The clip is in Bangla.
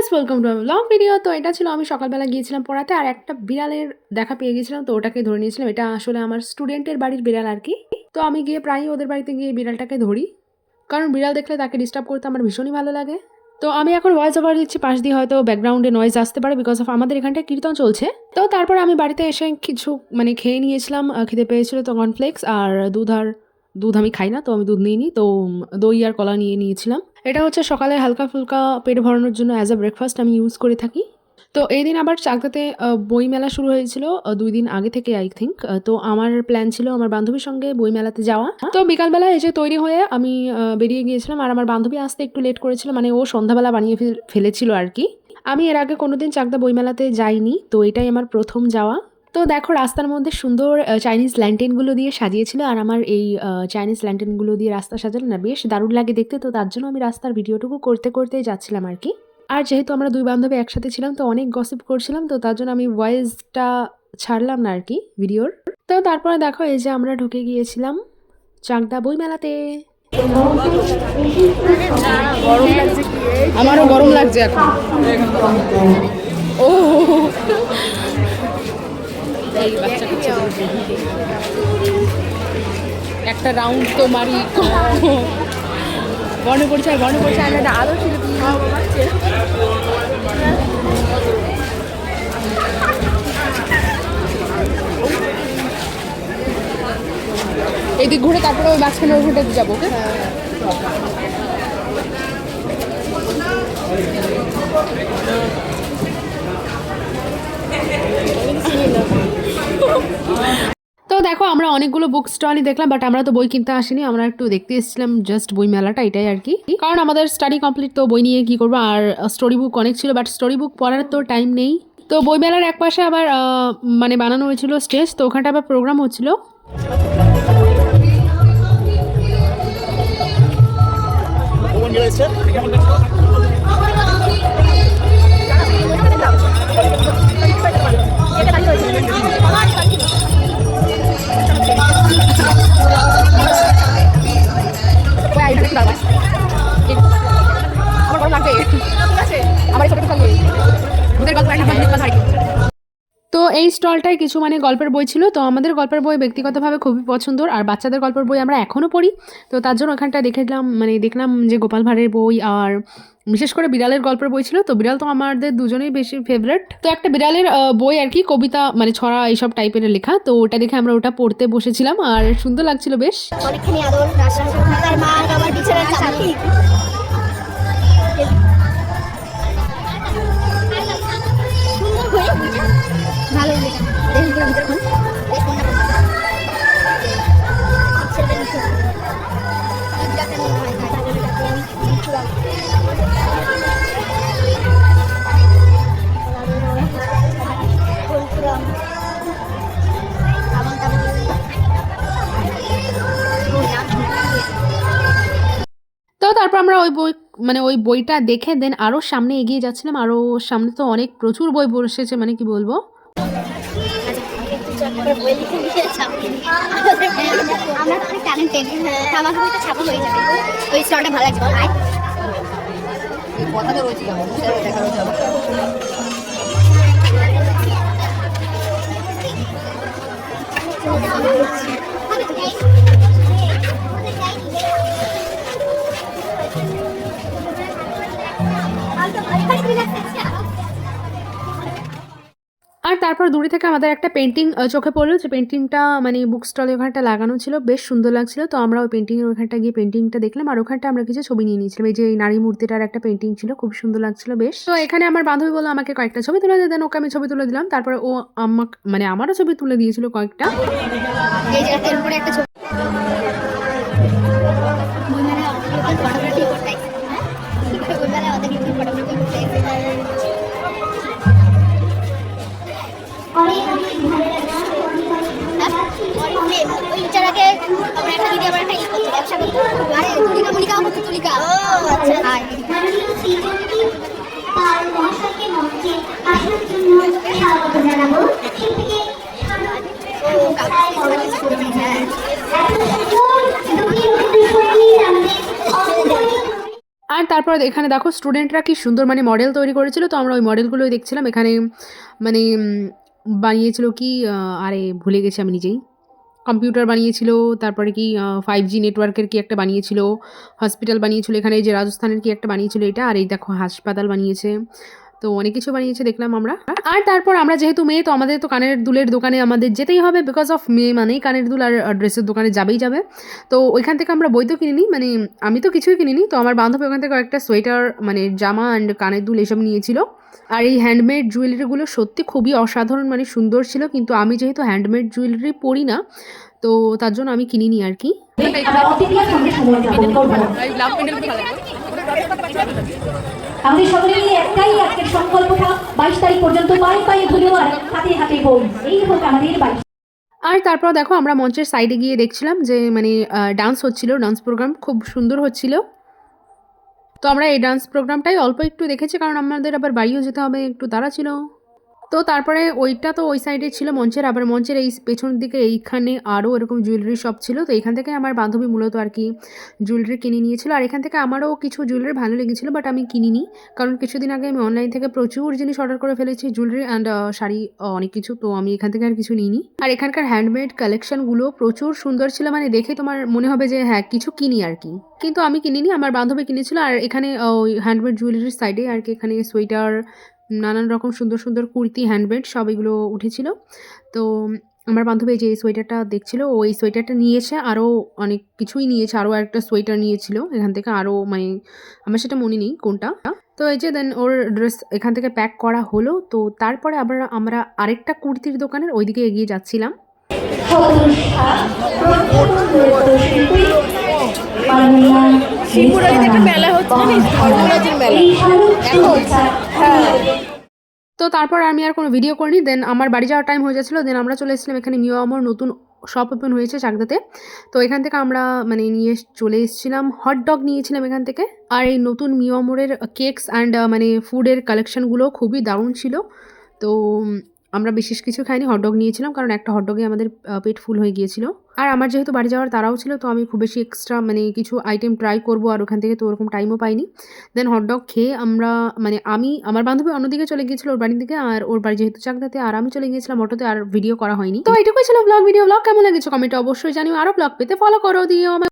Guys welcome to long video তো এটা ছিল আমি সকালবেলা গিয়েছিলাম পড়াতে, আর একটা বিড়ালের দেখা পেয়ে গেছিলাম, তো ওটাকে ধরে নিয়েছিলাম। এটা আসলে আমার স্টুডেন্টের বাড়ির বিড়াল আর কি। তো আমি গিয়ে প্রায়ই ওদের বাড়িতে গিয়ে বিড়ালটাকে ধরি। কারণ বিড়াল দেখলে তাকে ডিস্টার্ব করতে আমার ভীষণই ভালো লাগে। তো আমি এখন ভয়েস ওভার দিচ্ছি, পাশ দিয়ে হয়তো ব্যাকগ্রাউন্ডে নয়েজ আসতে পারে বিকজ অফ আমাদের এখানটায় কীর্তন চলছে। তো তারপর আমি বাড়িতে এসে কিছু মানে খেয়ে নিয়েছিলাম খিদে পেয়েছিল তো কর্নফ্লেক্স আর দুধ আর দুধ আমি খাই না, তো আমি দুধ নিইনি, তো দই আর কলা নিয়ে নিয়েছিলাম। এটা হচ্ছে সকালে হালকা ফুলকা পেট ভরানোর জন্য অ্যাজ আ ব্রেকফাস্ট আমি ইউজ করে থাকি। তো এই দিন আবার চাকদাতে বই মেলা শুরু হয়েছিল দুই দিন আগে থেকে আই থিঙ্ক তো আমার প্ল্যান ছিল আমার বান্ধবীর সঙ্গে বই মেলাতে যাওয়া। তো বিকালবেলা এসে তৈরি হয়ে আমি বেরিয়ে গিয়েছিলাম আর আমার বান্ধবী আসতে একটু লেট করেছিল মানে ও সন্ধ্যাবেলা বানিয়ে ফেল- ফেলেছিল আর কি। আমি এর আগে কোনোদিন চাকদা বইমেলাতে যাইনি, তো এটাই আমার প্রথম যাওয়া। তো দেখো, রাস্তার মধ্যে সুন্দর চাইনিজ ল্যান্টেনগুলো দিয়ে সাজিয়েছিল। আর আমার এই চাইনিজ ল্যান্টেনগুলো দিয়ে রাস্তা সাজালো না বেশ দারুণ লাগে দেখতে। তো তার জন্য আমি রাস্তার ভিডিওটুকু করতে করতে যাচ্ছিলাম আর কি। আর যেহেতু আমরা দুই বান্ধবী একসাথে ছিলাম, তো অনেক গসিপ করছিলাম, তো তার জন্য আমি ভয়েসটা ছাড়লাম না আর কি ভিডিওর। তো তারপরে দেখো, এই যে আমরা ঢুকে গিয়েছিলাম চাকদা বই মেলাতে আমারও গরম লাগছে এখন। ও এই একটা রাউন্ড তো মারি। বর্ণ পরিচয় বর্ণ পরিচয় আমি একটা আলো ছিল এদিক ঘুরে তারপরে ওই মাঝখানে ওই ঘুরতে যাব, ওকে? তো দেখো, আমরা অনেকগুলো বুক স্টলই দেখলাম বাট আমরা তো বই কিনতে আসিনি। আমরা একটু দেখতে এসেছিলাম জাস্ট বই মেলাটা, এটাই আর কি। কারণ আমাদের স্টাডি কমপ্লিট তো বই নিয়ে কি করব? আর স্টোরি বুক অনেক ছিল বাট স্টোরি বুক পড়ার তো টাইম নেই। তো বইমেলার এক পাশে আবার মানে বানানো হয়েছিল স্টেজ তো ওখানটা আবার প্রোগ্রাম হচ্ছিল। স্টলটায় কিছু মানে গল্পের বই ছিল। তো আমাদের গল্পের বই ব্যক্তিগতভাবে খুবই পছন্দর। আর বাচ্চাদের গল্পের বই আমরা এখনও পড়ি। তো তার জন্য ওখানটা দেখলাম মানে দেখলাম যে গোপাল ভাঁড়ের বই আর বিশেষ করে বিড়ালের গল্পের বই ছিল। তো বিড়াল তো আমাদের দুজনেই বেশি ফেভারেট তো একটা বিড়ালের বই আর কি, কবিতা মানে ছড়া এইসব টাইপের লেখা। তো ওটা দেখে আমরা ওটা পড়তে বসেছিলাম। আর সুন্দর লাগছিল বেশ। অনেকখানি আদর তারপর তো তারপর আমরা ওই বই মানে ওই বইটা দেখে দেন আরও সামনে এগিয়ে যাচ্ছিলাম আরও সামনে তো অনেক প্রচুর বই বসেছে মানে কি বলব? আমরা ট্যালেন্টেড আমার বইটা ছাপা হয়ে যাবে। ওই স্টলটা ভালো লাগছে। আয়। কথাটা রয়েছে দেখা রয়েছে তারপর দূরে থেকে আমাদের একটা পেন্টিং চোখে পড়ল। যে পেন্টিংটা মানে বুক স্টলে ওখানটা লাগানো ছিল, বেশ সুন্দর লাগছিল। তো আমরা ওই পেন্টিংয়ের ওখানটা গিয়ে পেন্টিংটা দেখলাম। আর ওখানটা আমরা কিছু ছবি নিয়ে নিয়েছিলাম। এই যে নারী মূর্তিটার একটা পেন্টিং ছিল, খুব সুন্দর লাগছিল, বেশ। তো এখানে আমার বান্ধবী বলল, আমাকে কয়েকটা ছবি তুলে দেন ওকে আমি ছবি তুলে দিলাম। তারপরে ও আমাকে মানে আমারও ছবি তুলে দিয়েছিল কয়েকটা। একটা ছবি আর তারপর এখানে দেখো স্টুডেন্টরা কি সুন্দর মানে মডেল তৈরি করেছিল, তো আমরা ওই মডেলগুলোই দেখছিলাম। এখানে মানে বানিয়েছিল কি আরে ভুলে গেছি আমি নিজেই। কম্পিউটার বানিয়েছিল, তারপরে কি ফাইভ জি নেটওয়ার্কের কি একটা বানিয়েছিল হসপিটাল বানিয়েছিল, এখানে যে রাজস্থানের কি একটা বানিয়েছিল এটা, আর এই দেখো হাসপাতাল বানিয়েছে। তো অনেক কিছু বানিয়েছে দেখলাম আমরা। আর তারপর আমরা যেহেতু মেয়ে তো আমাদের তো কানের দুলের দোকানে আমাদের যেতেই হবে বিকজ অফ মেয়ে মানেই কানের দুল আর ড্রেসের দোকানে যাবেই যাবে। তো ওইখান থেকে আমরা বই তো কিনিনি মানে আমি তো কিছুই কিনিনি। তো আমার বান্ধবী ওখান থেকে একটা সোয়েটার মানে জামা অ্যান্ড কানের দুল এসব নিয়েছিল। আর এই হ্যান্ডমেড জুয়েলারিগুলো সত্যি খুবই অসাধারণ মানে সুন্দর ছিল। কিন্তু আমি যেহেতু হ্যান্ডমেড জুয়েলারি পরি না তো তার জন্য আমি কিনিনি আর কি। আমরা আমাদের সকলে মিলে একটাই আজকের সংকল্পটা, বাইশ তারিখ পর্যন্ত পায়ে পায়ে ধন্যবাদ হাতে হাতে বই। এই হোক আমাদের বাইশ। আর তারপর দেখো আমরা মঞ্চের সাইডে গিয়ে দেখছিলাম যে মানে ডান্স হচ্ছিল ডান্স প্রোগ্রাম খুব সুন্দর হচ্ছিল। তো আমরা এই ডান্স প্রোগ্রামটাই অল্প একটু দেখেছি, কারণ আমাদের আবার বাড়িও যেতে হবে, একটু তারা ছিল। তো তারপরে ওইটা তো ওই সাইডে ছিল মঞ্চের, আবার মঞ্চের এই পেছনের দিকে এইখানে আরও এরকম জুয়েলারি শপ ছিল। তো এখান থেকে আমার বান্ধবী মূলত আর কি জুয়েলারি কিনে নিয়েছিল। আর এখান থেকে আমারও কিছু জুয়েলারি ভালো লেগেছিলো বাট আমি কিনিনি। কারণ কিছুদিন আগে আমি অনলাইন থেকে প্রচুর জিনিস অর্ডার করে ফেলেছি জুয়েলারি অ্যান্ড শাড়ি অনেক কিছু। তো আমি এখান থেকে আর কিছু নিইনি। আর এখানকার হ্যান্ডমেড কালেকশনগুলো প্রচুর সুন্দর ছিল মানে দেখে তোমার মনে হবে যে হ্যাঁ কিছু কিনি আর কি। কিন্তু আমি কিনিনি, আমার বান্ধবী কিনেছিল। আর এখানে ওই হ্যান্ডমেড জুয়েলারির সাইডে আর কি এখানে সোয়েটার নানান রকম সুন্দর সুন্দর কুর্তি হ্যান্ডমেড সব এগুলো উঠেছিল। তো আমার বান্ধবী যে এই সোয়েটারটা দেখছিল, ও এই সোয়েটারটা নিয়েছে, আরও অনেক কিছুই নিয়েছে, আরও একটা সোয়েটার নিয়েছিল। এখান থেকে আরও মানে আমার সেটা মনে নেই কোনটা। তো এই যে দেন ওর ড্রেস এখান থেকে প্যাক করা হলো। তো তারপরে আবার আমরা আরেকটা কুর্তির দোকানের ওইদিকে এগিয়ে যাচ্ছিলাম। তো তারপর আমি আর কোনো ভিডিও করিনি দেন আমার বাড়ি যাওয়ার টাইম হয়ে যাচ্ছিল দেন আমরা চলে এসেছিলাম এখানে নিউ আমর নতুন শপ ওপেন হয়েছে চাকদাতে। তো এখান থেকে আমরা মানে নিয়ে চলে এসেছিলাম হট ডগ নিয়েছিলাম এখান থেকে। আর এই নতুন মিও আমরের কেকস অ্যান্ড মানে ফুডের কালেকশনগুলো খুবই দারুণ ছিল। তো আমরা বিশেষ কিছু খাইনি হটডগ নিয়েছিলাম, কারণ একটা হটডগে আমাদের পেট ফুল হয়ে গিয়েছিল। আর আমার যেহেতু বাড়ি যাওয়ার তারাও ছিল তো আমি খুব বেশি এক্সট্রা মানে কিছু আইটেম ট্রাই করব আর ওখান থেকে তো ওরকম টাইমও পাইনি। দেন হটডগ খেয়ে আমরা মানে আমি আমার বান্ধবী অন্যদিকে চলে গিয়েছিল ওর বাড়ির দিকে আর ওর বাড়ি যেহেতু চাকদাতে আর আমি চলে গিয়েছিলাম অটোতে আর ভিডিও করা হয়নি। তো এটুকুই ছিল ব্লগ ভিডিও ব্লগ কেমন লেগেছে? কমেন্টে অবশ্যই জানিও। আরও ব্লগ পেতে ফলো করো দিও আমার